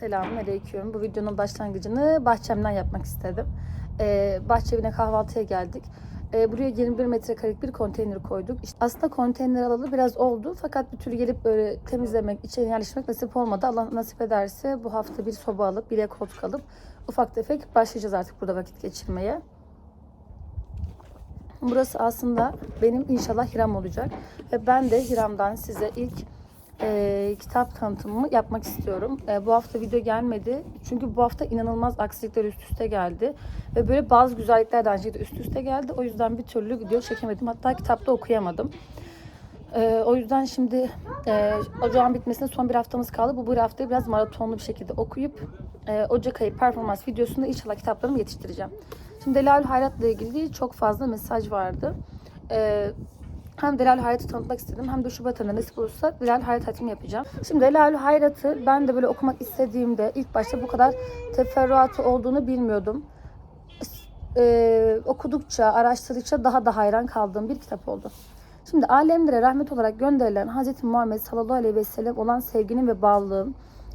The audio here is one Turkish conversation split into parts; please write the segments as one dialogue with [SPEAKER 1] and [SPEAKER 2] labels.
[SPEAKER 1] Selamünaleyküm. Bu videonun başlangıcını bahçemden yapmak istedim. Ee, bahçe evine kahvaltıya geldik. Ee, buraya 21 metrekarelik bir konteyner koyduk. İşte aslında konteyner alalı biraz oldu fakat bir türlü gelip böyle temizlemek, içeri yerleştirmek nasip olmadı. Allah nasip ederse bu hafta bir soba alıp, bir koltuk alıp ufak tefek başlayacağız artık burada vakit geçirmeye. Burası aslında benim inşallah Hiram olacak. Ve ben de Hiram'dan size ilk e, kitap tanıtımımı yapmak istiyorum. E, bu hafta video gelmedi. Çünkü bu hafta inanılmaz aksilikler üst üste geldi. Ve böyle bazı güzellikler de şekilde üst üste geldi. O yüzden bir türlü video çekemedim. Hatta kitapta okuyamadım. E, o yüzden şimdi e, ocağın bitmesine son bir haftamız kaldı. Bu bir haftayı biraz maratonlu bir şekilde okuyup e, Ocak ayı performans videosunda inşallah kitaplarımı yetiştireceğim. Şimdi Delal Hayrat'la ilgili çok fazla mesaj vardı. Ee, hem Delal Hayrat'ı tanıtmak istedim hem de Şubat ayında nasip olursa Delal Hayrat hatimi yapacağım. Şimdi Delal Hayrat'ı ben de böyle okumak istediğimde ilk başta bu kadar teferruatı olduğunu bilmiyordum. Ee, okudukça, araştırdıkça daha da hayran kaldığım bir kitap oldu. Şimdi alemlere rahmet olarak gönderilen Hz. Muhammed sallallahu aleyhi ve sellem olan sevginin ve bağlılığın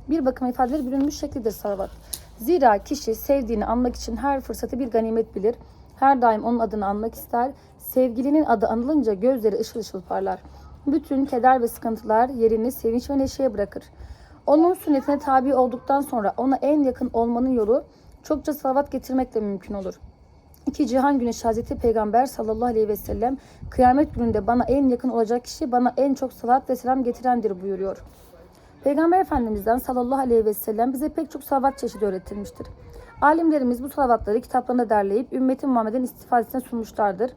[SPEAKER 1] bir bakıma ifadeleri bürünmüş şeklidir salavat. Zira kişi sevdiğini anmak için her fırsatı bir ganimet bilir. Her daim onun adını anmak ister. Sevgilinin adı anılınca gözleri ışıl ışıl parlar. Bütün keder ve sıkıntılar yerini sevinç ve neşeye bırakır. Onun sünnetine tabi olduktan sonra ona en yakın olmanın yolu çokça salavat getirmekle mümkün olur. İki cihan güneşi Hazreti Peygamber sallallahu aleyhi ve sellem kıyamet gününde bana en yakın olacak kişi bana en çok salat ve selam getirendir buyuruyor. Peygamber Efendimiz'den sallallahu aleyhi ve sellem bize pek çok salavat çeşidi öğretilmiştir. Alimlerimiz bu salavatları kitaplarında derleyip ümmetin Muhammed'in istifadesine sunmuşlardır.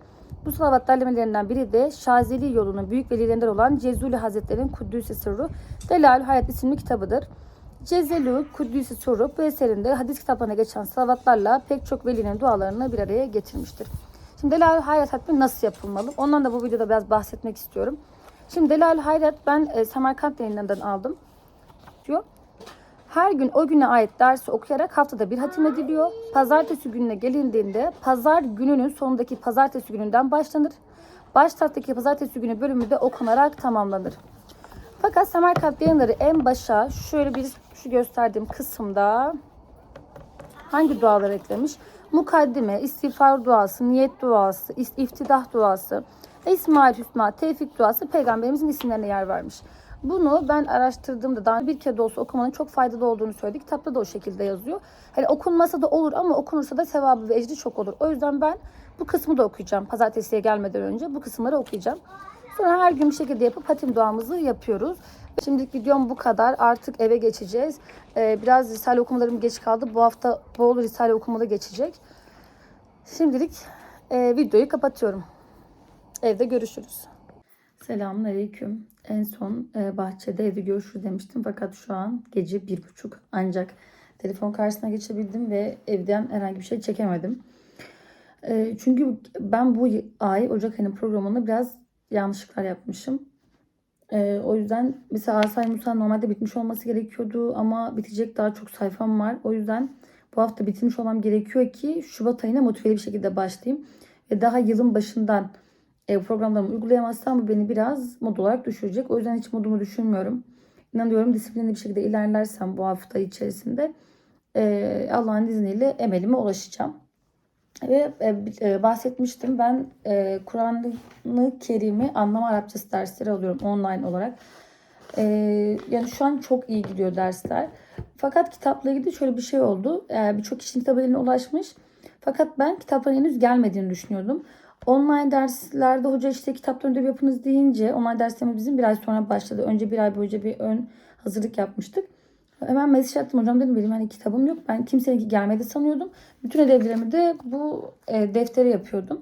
[SPEAKER 1] Bu salavat derlemelerinden biri de Şazeli yolunun büyük velilerinden olan Cezuli Hazretleri'nin Kuddüs'ü Sırru Delal Hayat isimli kitabıdır. Cezelu Kuddüs'ü Sırru bu eserinde hadis kitaplarına geçen salavatlarla pek çok velinin dualarını bir araya getirmiştir. Şimdi Delal Hayat hatmi nasıl yapılmalı? Ondan da bu videoda biraz bahsetmek istiyorum. Şimdi Delal Hayrat ben e, Semerkant yayınlarından aldım diyor. Her gün o güne ait dersi okuyarak haftada bir hatim ediliyor. Pazartesi gününe gelindiğinde pazar gününün sonundaki pazartesi gününden başlanır. Baş taraftaki pazartesi günü bölümü de okunarak tamamlanır. Fakat Semerkant yayınları en başa şöyle bir şu gösterdiğim kısımda hangi dualar eklemiş? Mukaddime, istiğfar duası, niyet duası, iftidah duası, İsmail Hüsna, Tevfik duası peygamberimizin isimlerine yer vermiş. Bunu ben araştırdığımda daha bir kere de olsa okumanın çok faydalı olduğunu söyledi. Kitapta da o şekilde yazıyor. Hani okunmasa da olur ama okunursa da sevabı ve ecri çok olur. O yüzden ben bu kısmı da okuyacağım. Pazartesiye gelmeden önce bu kısımları okuyacağım. Sonra her gün bir şekilde yapıp hatim duamızı yapıyoruz. Şimdilik videom bu kadar. Artık eve geçeceğiz. Ee, biraz Risale okumalarım geç kaldı. Bu hafta bol Risale okumalı geçecek. Şimdilik e, videoyu kapatıyorum. Evde görüşürüz. Selamun Aleyküm. En son e, bahçede evde görüşürüz demiştim. Fakat şu an gece bir buçuk. Ancak telefon karşısına geçebildim ve evden herhangi bir şey çekemedim. E, çünkü ben bu ay Ocak ayının programında biraz yanlışlıklar yapmışım. E, o yüzden mesela Asay Musa normalde bitmiş olması gerekiyordu ama bitecek daha çok sayfam var. O yüzden bu hafta bitirmiş olmam gerekiyor ki Şubat ayına motiveli bir şekilde başlayayım. Ve daha yılın başından e, programlarımı uygulayamazsam bu beni biraz mod olarak düşürecek. O yüzden hiç modumu düşünmüyorum. İnanıyorum disiplinli bir şekilde ilerlersem bu hafta içerisinde e, Allah'ın izniyle emelime ulaşacağım. Ve e, e, bahsetmiştim ben e, Kur'an-ı Kerim'i anlama Arapçası dersleri alıyorum online olarak. E, yani şu an çok iyi gidiyor dersler. Fakat kitapla ilgili şöyle bir şey oldu. E, Birçok kişinin kitabı eline ulaşmış. Fakat ben kitapların henüz gelmediğini düşünüyordum. Online derslerde hoca işte kitaptan ödev yapınız deyince online derslerimiz bizim bir ay sonra başladı. Önce bir ay boyunca bir ön hazırlık yapmıştık. Hemen mesaj attım hocam dedim benim hani kitabım yok. Ben kimseninki gelmedi sanıyordum. Bütün ödevlerimi de bu e, deftere yapıyordum.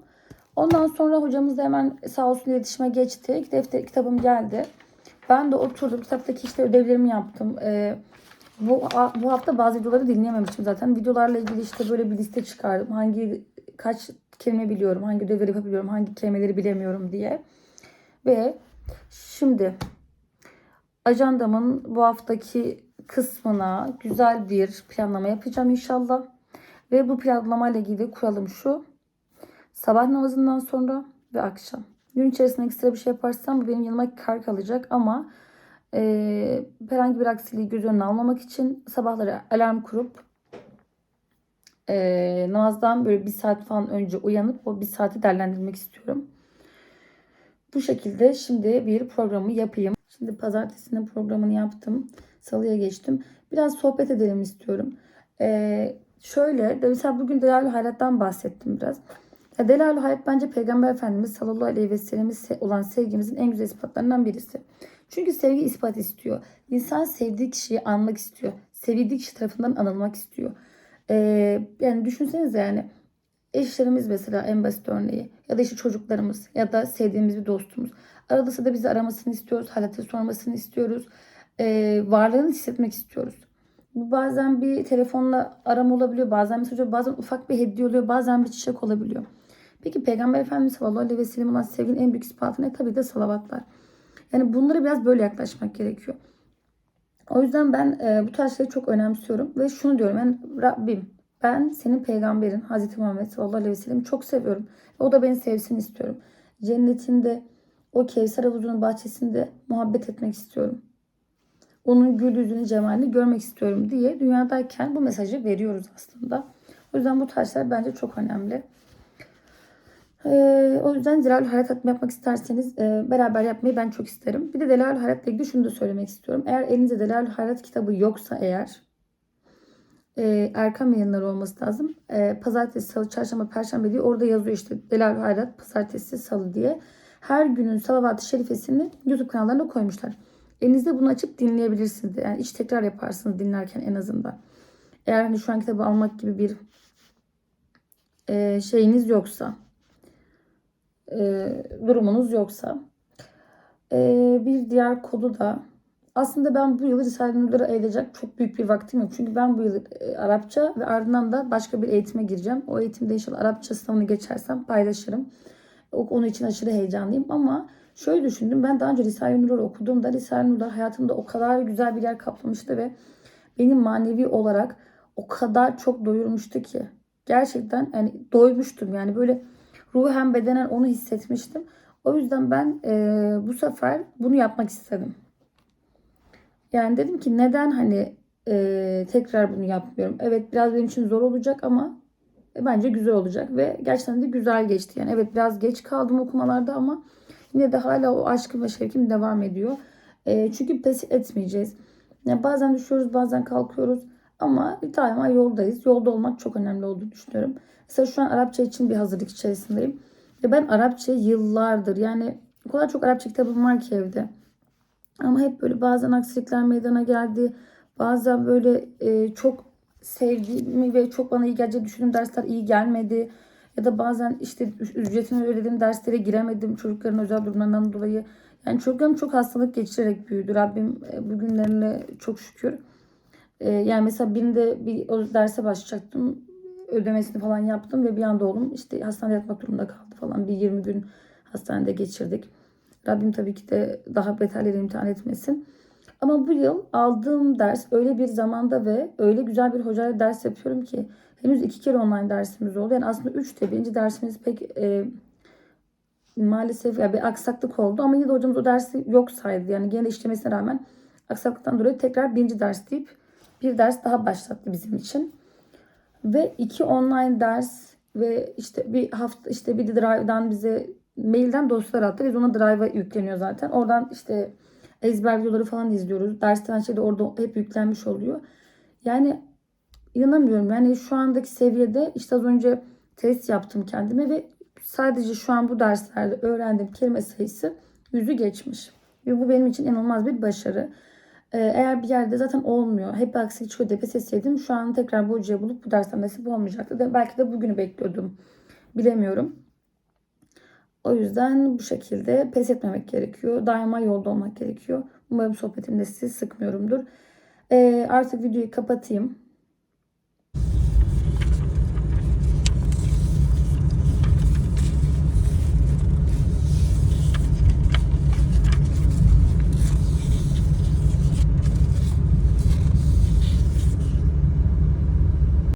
[SPEAKER 1] Ondan sonra hocamız da hemen sağ olsun iletişime geçti. Defter, kitabım geldi. Ben de oturdum kitaptaki işte ödevlerimi yaptım. E, bu, bu hafta bazı videoları dinleyememiştim zaten. Videolarla ilgili işte böyle bir liste çıkardım. Hangi kaç kelime biliyorum, hangi ödevleri yapabiliyorum, hangi kelimeleri bilemiyorum diye. Ve şimdi ajandamın bu haftaki kısmına güzel bir planlama yapacağım inşallah. Ve bu planlama ile ilgili kuralım şu. Sabah namazından sonra ve akşam. Gün içerisinde ekstra bir şey yaparsam bu benim yanıma kar kalacak ama Ee, herhangi bir aksiliği göz önüne almamak için sabahları alarm kurup e, namazdan böyle bir saat falan önce uyanıp o bir saati değerlendirmek istiyorum. Bu şekilde şimdi bir programı yapayım. Şimdi pazartesinin programını yaptım. Salıya geçtim. Biraz sohbet edelim istiyorum. Ee, şöyle, de mesela bugün Delalü Hayrat'tan bahsettim biraz. Ya Delalü Hayat bence Peygamber Efendimiz sallallahu aleyhi ve sellem'e se- olan sevgimizin en güzel ispatlarından birisi. Çünkü sevgi ispat istiyor. İnsan sevdiği kişiyi anmak istiyor. Sevildiği kişi tarafından anılmak istiyor. Ee, yani düşünsenize yani eşlerimiz mesela en basit örneği ya da işte çocuklarımız ya da sevdiğimiz bir dostumuz. Arada sırada bizi aramasını istiyoruz, haleti sormasını istiyoruz. Ee, varlığını hissetmek istiyoruz. Bu bazen bir telefonla arama olabiliyor, bazen mesaj oluyor, bazen ufak bir hediye oluyor, bazen bir çiçek olabiliyor. Peki Peygamber Efendimiz sallallahu aleyhi ve sellem olan sevginin en büyük ispatı ne? Tabii de salavatlar. Yani bunlara biraz böyle yaklaşmak gerekiyor. O yüzden ben e, bu tarz şeyleri çok önemsiyorum ve şunu diyorum yani Rabbim ben senin peygamberin Hazreti Muhammed sallallahu aleyhi ve sellem'i çok seviyorum. O da beni sevsin istiyorum. Cennetinde o Kevser havuzunun bahçesinde muhabbet etmek istiyorum. Onun gül yüzünü, cemalini görmek istiyorum diye dünyadayken bu mesajı veriyoruz aslında. O yüzden bu tarz bence çok önemli. Ee, o yüzden Delalül Hayat hatmi yapmak isterseniz e, beraber yapmayı ben çok isterim. Bir de Delalül Hayat'la ilgili şunu da söylemek istiyorum. Eğer elinizde Delalül Hayat kitabı yoksa eğer e, Erkam yayınları olması lazım. E, pazartesi, salı, çarşamba, perşembe diye orada yazıyor işte Delalül Hayat pazartesi, salı diye. Her günün salavat-ı şerifesini YouTube kanallarına koymuşlar. Elinizde bunu açıp dinleyebilirsiniz. Yani iç tekrar yaparsınız dinlerken en azından. Eğer hani şu an kitabı almak gibi bir e, şeyiniz yoksa e, durumunuz yoksa. E, bir diğer kodu da aslında ben bu yıl Risale-i Nur'ları ayıracak çok büyük bir vaktim yok. Çünkü ben bu yıl e, Arapça ve ardından da başka bir eğitime gireceğim. O eğitimde inşallah Arapça sınavını geçersem paylaşırım. O- Onun için aşırı heyecanlıyım ama şöyle düşündüm. Ben daha önce Risale-i Nur'ları okuduğumda Risale-i Nur'lar hayatımda o kadar güzel bir yer kaplamıştı ve benim manevi olarak o kadar çok doyurmuştu ki. Gerçekten yani doymuştum yani böyle ruhen bedenen onu hissetmiştim. O yüzden ben e, bu sefer bunu yapmak istedim. Yani dedim ki neden hani e, tekrar bunu yapmıyorum. Evet biraz benim için zor olacak ama e, bence güzel olacak ve gerçekten de güzel geçti. Yani evet biraz geç kaldım okumalarda ama yine de hala o aşkım ve şevkim devam ediyor. E, çünkü pes etmeyeceğiz. Yani bazen düşüyoruz bazen kalkıyoruz ama daima yoldayız. Yolda olmak çok önemli olduğunu düşünüyorum. Mesela şu an Arapça için bir hazırlık içerisindeyim. Ve ben Arapça yıllardır yani o kadar çok Arapça kitabım var ki evde. Ama hep böyle bazen aksilikler meydana geldi. Bazen böyle e, çok sevdiğimi ve çok bana iyi geleceğini düşündüğüm dersler iyi gelmedi. Ya da bazen işte ücretini ödediğim derslere giremedim çocukların özel durumlarından dolayı. Yani çocuklarım çok hastalık geçirerek büyüdü. Rabbim e, bugünlerine çok şükür. E, yani mesela birinde bir o derse başlayacaktım. Ödemesini falan yaptım ve bir anda oğlum işte hastanede yatmak durumunda kaldı falan. Bir 20 gün hastanede geçirdik. Rabbim tabii ki de daha beterleri imtihan etmesin. Ama bu yıl aldığım ders öyle bir zamanda ve öyle güzel bir hocayla ders yapıyorum ki henüz iki kere online dersimiz oldu. Yani aslında üç de birinci dersimiz pek e, maalesef yani bir aksaklık oldu ama yine de hocamız o dersi yok saydı. Yani gene işlemesine rağmen aksaklıktan dolayı tekrar birinci ders deyip bir ders daha başlattı bizim için. Ve iki online ders ve işte bir hafta işte bir Drive'dan bize mailden dosyalar attı. Biz ona Drive'a yükleniyor zaten. Oradan işte ezber videoları falan izliyoruz. Dersten şey de orada hep yüklenmiş oluyor. Yani inanamıyorum. Yani şu andaki seviyede işte az önce test yaptım kendime ve sadece şu an bu derslerde öğrendiğim kelime sayısı yüzü geçmiş. Ve bu benim için inanılmaz bir başarı. Ee, eğer bir yerde zaten olmuyor. Hep aksilik çıkıyor diye pes etseydim şu an tekrar bu hocayı bulup bu dersten nasip olmayacaktı. De, belki de bugünü bekliyordum. Bilemiyorum. O yüzden bu şekilde pes etmemek gerekiyor. Daima yolda olmak gerekiyor. Umarım sohbetimde sizi sıkmıyorumdur. Ee, artık videoyu kapatayım.